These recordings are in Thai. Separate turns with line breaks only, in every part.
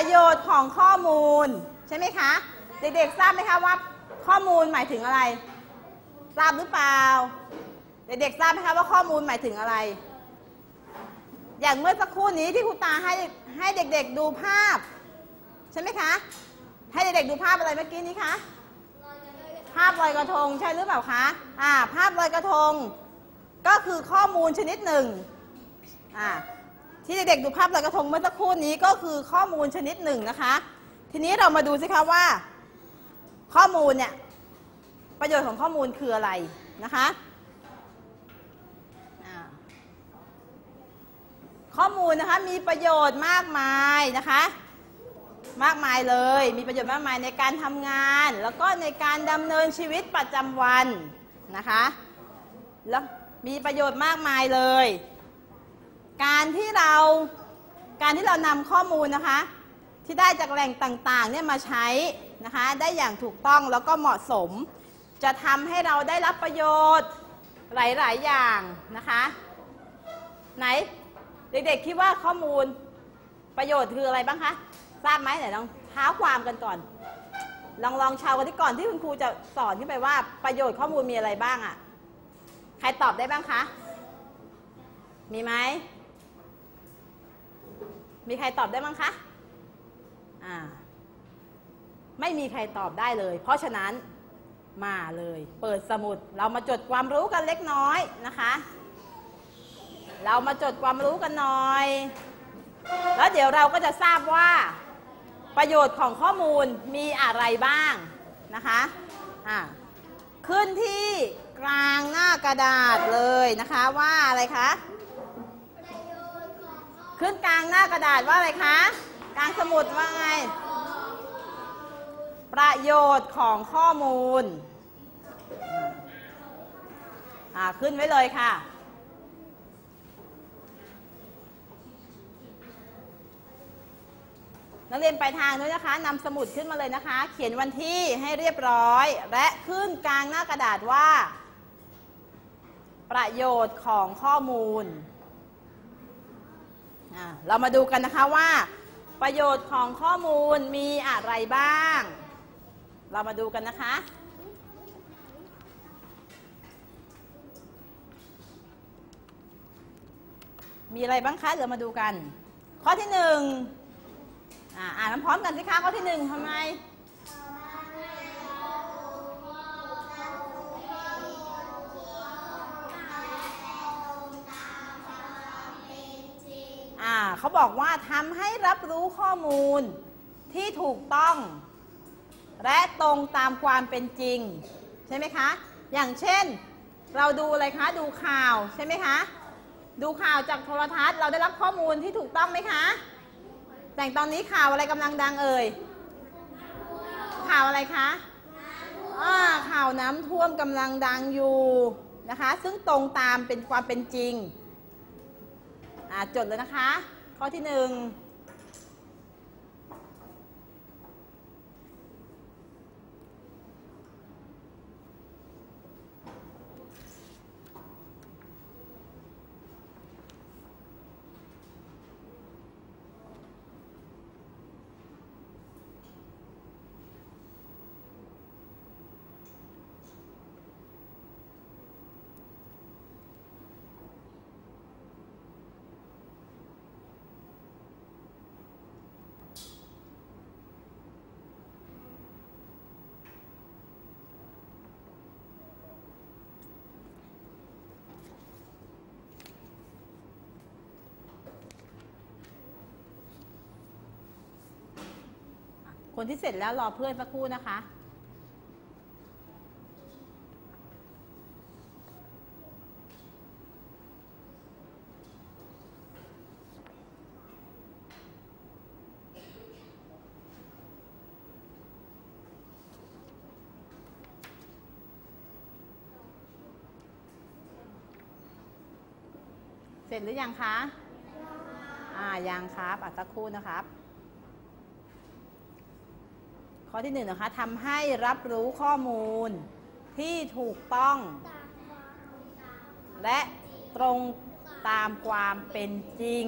ประโยชน์ของข้อมูล ใช่ไหมคะ เด็กๆทราบไหมคะว่าข้อมูลหมายถึงอะไร ทราบหรือเปล่า เด็กๆทราบไหมคะว่าข้อมูลหมายถึงอะไร อย่างเมื่อสักครู่นี้ที่ครูตาให้ให้เด็กๆดูภาพ ใช่ไหมคะ ให้เด็กๆดูภาพอะไรเมื่อกี้นี้คะภาพลอยกระทงใช่หรือเปล่าคะอ่าภาพลอยกระทง ก็คือข้อมูลชนิดหนึ่งอ่า ที่เด็กๆดูภาพลอยกระทงเมื่อสักครู่นี้ก็คือข้อมูลชนิดหนึ่งนะคะ ทีนี้เรามาดูสิคะว่า ข้อมูลเนี่ยประโยชน์ของข้อมูลคืออะไรนะคะข้อมูลนะคะมีประโยชน์มากมายนะคะ มากมายเลยมีประโยชน์มากมายในการทำงาน แล้วก็ในการดำเนินชีวิตประจำวันนะคะแล้วมีประโยชน์มากมายเลย การที่เราการที่เรานำข้อมูลนะคะ ที่ได้จากแหล่งต่างๆเนี่ยมาใช้นะคะได้อย่างถูกต้องแล้วก็เหมาะสม จะทำให้เราได้รับประโยชน์หลาย ๆ อย่างนะคะ ไหนเด็กๆคิดว่าข้อมูลประโยชน์คืออะไรบ้างคะทราบไหมไหนลองเท้าความกันก่อน ลองลองเชาวกันที่ก่อนที่คุณครูจะสอนขึ้นไปว่าประโยชน์ข้อมูลมีอะไรบ้างอะ่ะใครตอบได้บ้างคะมีไหม มีใครตอบได้บ้งคะอ่าไม่มีใครตอบได้เลย เพราะฉะนั้นมาเลย เปิดสมุด เรามาจดความรู้กันเล็กน้อยนะคะ เรามาจดความรู้กันหน่อย แล้วเดี๋ยวเราก็จะทราบว่า ประโยชน์ของข้อมูลมีอะไรบ้างนะคะอ่าขึ้นที่กลางหน้ากระดาษเลยนะคะว่าอะไรคะ ขึ้นกลางหน้ากระดาษว่าอะไรคะ กลางสมุดว่าไง ประโยชน์ของข้อมูล อ่าขึ้นไว้เลยค่ะนักเรียนไปทางด้วยนะคะนำสมุดขึ้นมาเลยนะคะ เขียนวันที่ให้เรียบร้อย และขึ้นกลางหน้ากระดาษว่า ประโยชน์ของข้อมูล เรามาดูกันนะคะว่า ประโยชน์ของข้อมูลมีอะไรบ้าง เรามาดูกันนะคะ มีอะไรบ้างคะเดี๋ยวมาดูกัน ข้อที่หนึ่งอ่าอ่านพร้อมกันสิคะข้อที่หนึ่งทำไม เขาบอกว่าทำให้รับรู้ข้อมูลที่ถูกต้อง และตรงตามความเป็นจริง ใช่ไหมคะ อย่างเช่น เราดูอะไรคะ ดูข่าวใช่ไหมคะ ดูข่าวจากโทรทัศน์ เราได้รับข้อมูลที่ถูกต้องไหมคะ แต่ตอนนี้ข่าวอะไรกำลังดังเอ่ย ข่าวอะไรคะข่าวน้ำท่วมกำลังดังอยู่นะคะ ซึ่งตรงตามเป็นความเป็นจริงจดเลยนะคะ ข้อที่หนึ่ง คนที่เสร็จแล้วรอเพื่อนสักครู่นะคะเสร็จหรือยังคะ อ่า ยังครับ อะสักครู่นะครับ ข้อที่หนึ่งนะคะทำให้รับรู้ข้อมูลที่ถูกต้อง และตรงตามความเป็นจริง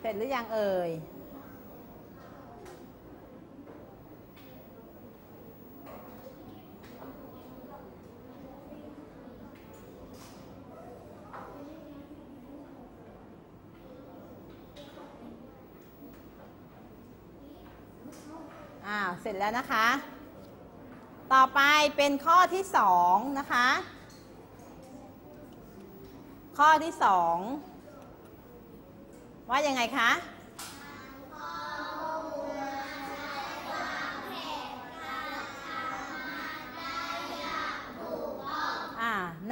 เสร็จหรือยังเอ่ย เสร็จแล้วนะคะ ต่อไปเป็นข้อที่สองนะคะ ข้อที่สองว่ายังไงคะ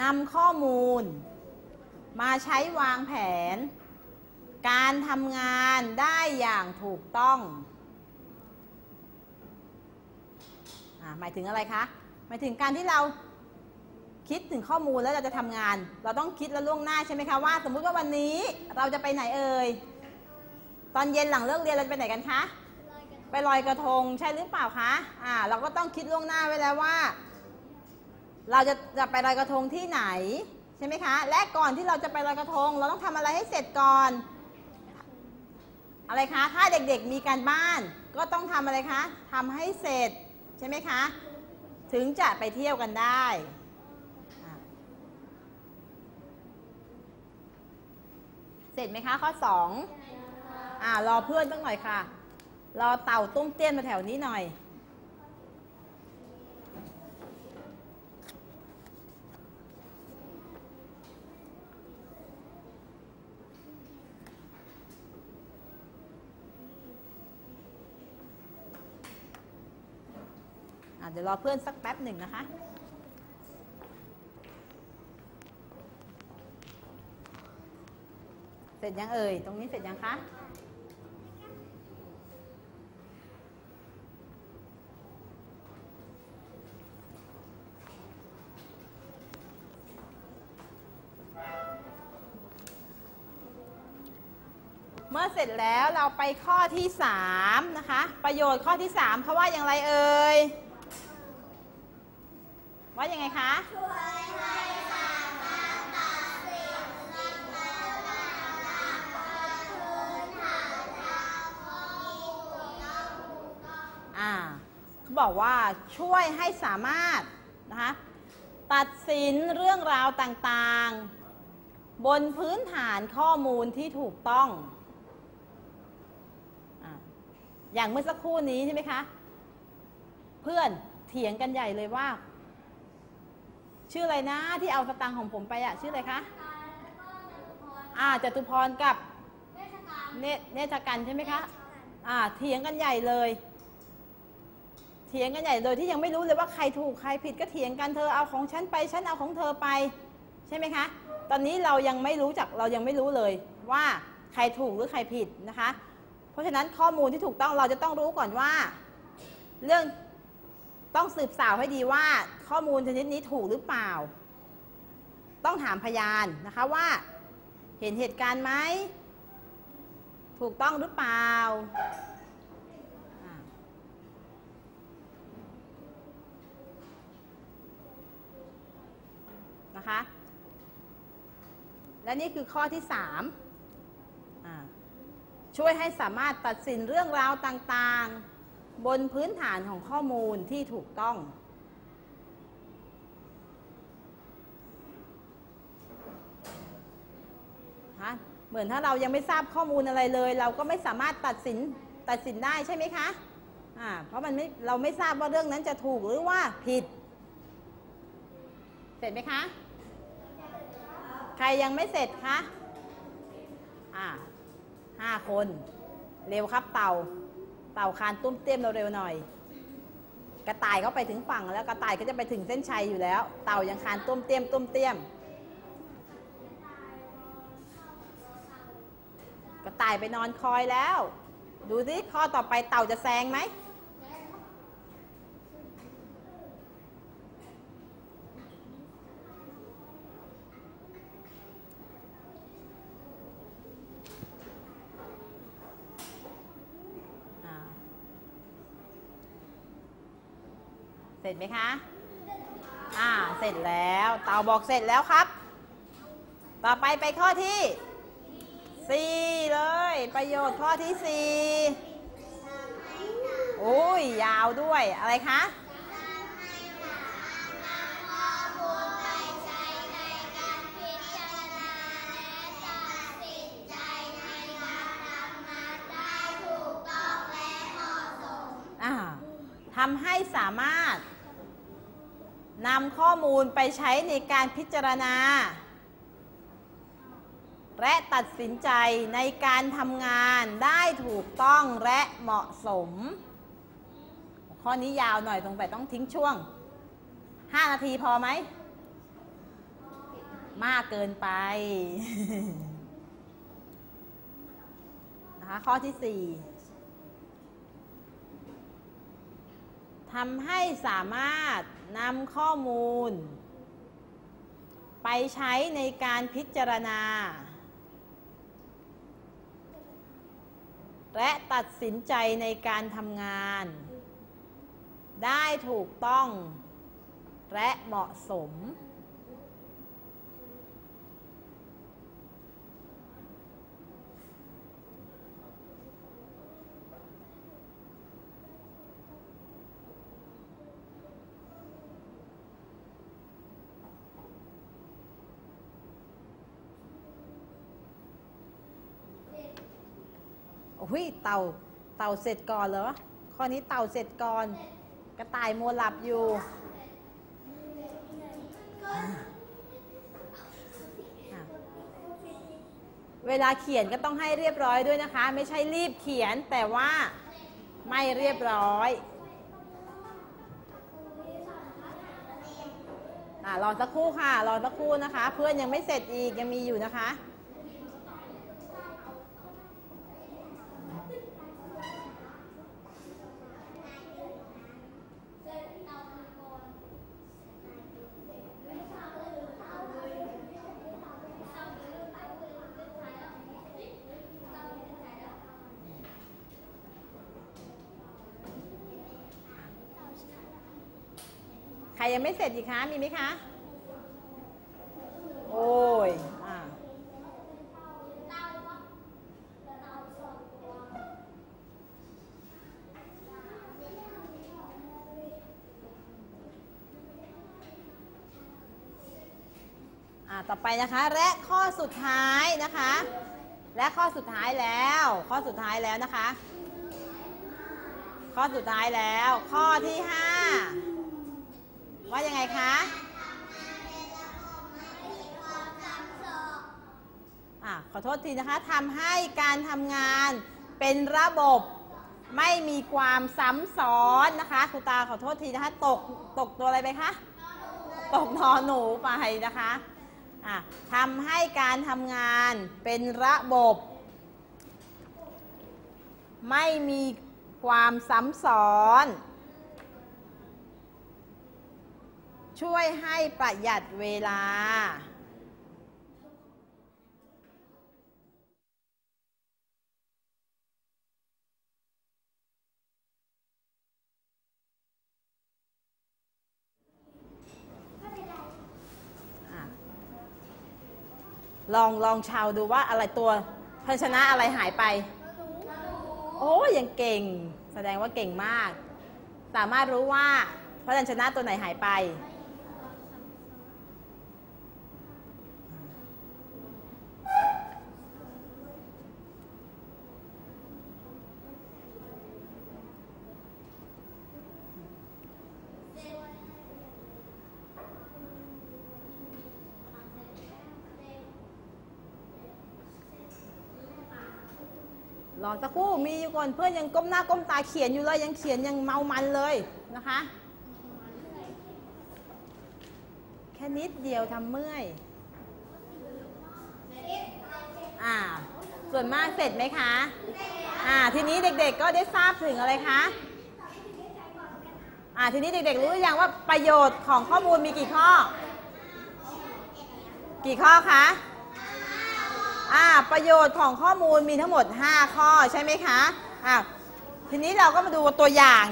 นำข้อมูล มาใช้วางแผน การทำงานได้อย่างถูกต้อง อ่า หมายถึงอะไรคะ หมายถึงการที่เราคิดถึงข้อมูลแล้วเราจะทำงาน เราต้องคิดแล้วล่วงหน้าใช่ไหมคะว่า สมมุติว่าวันนี้เราจะไปไหนเอ่ย ตอนเย็นหลังเลิกเรียนเราจะไปไหนกันคะ ไปลอยกระทงใช่หรือเปล่าคะ อ่า เราก็ต้องคิดล่วงหน้าไว้แล้วว่า เราจะจะไปลอยกระทงที่ไหนใช่ไหมคะ และก่อนที่เราจะไปลอยกระทง เราต้องทำอะไรให้เสร็จก่อน อะไรคะ ถ้าเด็กๆมีการบ้าน ก็ต้องทำอะไรคะทำให้เสร็จ ใช่ไหมคะ ถึงจะไปเที่ยวกันได้เสร็จไหมคะข้อสองอ่ารอเพื่อนตั้งหน่อยค่ะ รอเต่าตุ้มเตี้ยนมาแถวนี้หน่อย เดี๋ยวรอเพื่อนสักแป๊บหนึ่งนะคะเสร็จยังเอ่ย ตรงนี้เสร็จยังคะเมื่อเสร็จแล้วเราไปข้อที่ 3 นะคะ ประโยชน์ข้อที่ 3 เขาว่าอย่างไรเอ่ย ว่ายังไงคะอ่าเขาบอกว่าช่วยให้สามารถนะคะตัดสินเรื่องราวต่างๆ บนพื้นฐานข้อมูลที่ถูกต้องอาอย่างเมื่อสักครู่นี้ใช่ไหมคะ เพื่อนเถียงกันใหญ่เลยว่า ชื่ออะไรนะที่เอาสตังค์ของผมไปอะชื่ออะไรคะอ่าจตุพรกับเนเนธกันใช่ไหมคะอ่าเถียงกันใหญ่เลย เถียงกันใหญ่โดยที่ยังไม่รู้เลยว่าใครถูกใครผิดก็เถียงกันเธอเอาของฉันไปฉันเอาของเธอไป ใช่ไหมคะ ตอนนี้เรายังไม่รู้จักเรายังไม่รู้เลยว่าใครถูกหรือใครผิดนะคะ เพราะฉะนั้นข้อมูลที่ถูกต้องเราจะต้องรู้ก่อนว่า เรื่อง ต้องสืบสาวให้ดีว่าข้อมูลชนิดนี้ถูกหรือเปล่า ต้องถามพยานนะคะว่า เห็นเหตุการณ์ไหม ถูกต้องหรือเปล่า นะคะ และนี่คือข้อที่ 3 ช่วยให้สามารถตัดสินเรื่องราวต่างๆ บนพื้นฐานของข้อมูลที่ถูกต้องฮะเหมือนถ้าเรายังไม่ทราบข้อมูลอะไรเลย เราก็ไม่สามารถตัดสินตัดสินได้ใช่ไหมคะอ่าเพราะมันไม่เราไม่ทราบว่าเรื่องนั้นจะถูกหรือว่าผิด เสร็จไหมคะ ใครยังไม่เสร็จคะอ่าห้าคน เร็วครับเต่า เต่าคานตุ้มเตี้ยมเร็วๆหน่อย กระต่ายเขาไปถึงฝั่งแล้วกระต่ายก็จะไปถึงเส้นชัยอยู่แล้ว เต่ายังคานตุ้มเตี้ยมตุ้มเตี้ยม กระต่ายไปนอนคอยแล้ว ดูสิข้อต่อไปเต่าจะแซงไหม ร็จไหมคะ อ่า เสร็จแล้ว เต่าบอกเสร็จแล้วครับ ต่อไปไปข้อที่สี่เลย ประโยชน์ข้อที่สี่โอ้ย ยาวด้วย อะไรคะอ่าทำให้สามารถ นำข้อมูลไปใช้ในการพิจารณา และตัดสินใจในการทำงานได้ถูกต้องและเหมาะสม ข้อนี้ยาวหน่อยตรงไปต้องทิ้งช่วง 5 นาทีพอไหม มากเกินไปนะคะข้อที่ 4ทำให้สามารถ นำข้อมูล ไปใช้ในการพิจารณา และตัดสินใจในการทำงาน ได้ถูกต้อง และเหมาะสม โอ้ยเต่าเต่าเสร็จก่อนเหรอ ข้อนี้เต่าเสร็จก่อน กระต่ายมัวหลับอยู่ เวลาเขียนก็ต้องให้เรียบร้อยด้วยนะคะ ไม่ใช่รีบเขียนแต่ว่าไม่เรียบร้อยอะรอสักครู่ค่ะ รอสักครู่นะคะ เพื่อนยังไม่เสร็จอีกยังมีอยู่นะคะ ใคร ยังไม่เสร็จอีกคะ มีไหมคะ โอ้ย อะอะต่อไปนะคะ และข้อสุดท้ายนะคะ และข้อสุดท้ายแล้ว ข้อสุดท้ายแล้วนะคะ ข้อสุดท้ายแล้ว ข้อที่5 ว่ายังไงคะอะขอโทษทีนะคะทำให้การทำงานเป็นระบบไม่มีความซ้ำซ้อนนะคะครูตาขอโทษทีนะคะตกตกตัวอะไรไปคะตกนอหนูไปนะคะอะทำให้การทำงานเป็นระบบ ไม่มีความซ้ำซ้อน ช่วยให้ประหยัดเวลาอะลองลองชาวดูว่าอะไรตัวพยัญชนะอะไรหายไป โอ้ยยังเก่ง แสดงว่าเก่งมาก สามารถรู้ว่าพยัญชนะตัวไหนหายไป รอสักครู่มีอยู่ก่อนเพื่อนยังก้มหน้าก้มตาเขียนอยู่เลยยังเขียนยังเมามันเลยนะคะ แค่นิดเดียวทำเมื่อยอ่าส่วนมากเสร็จไหมคะอ่าทีนี้เด็กๆก็ได้ทราบถึงอะไรคะอ่าทีนี้เด็กๆรู้หรือยังว่าประโยชน์ของข้อมูลมีกี่ข้อ กี่ข้อคะ อ่าประโยชน์ของข้อมูลมีทั้งหมด 5 ข้อใช่ไหมคะอ่าทีนี้เราก็มาดูตัวอย่าง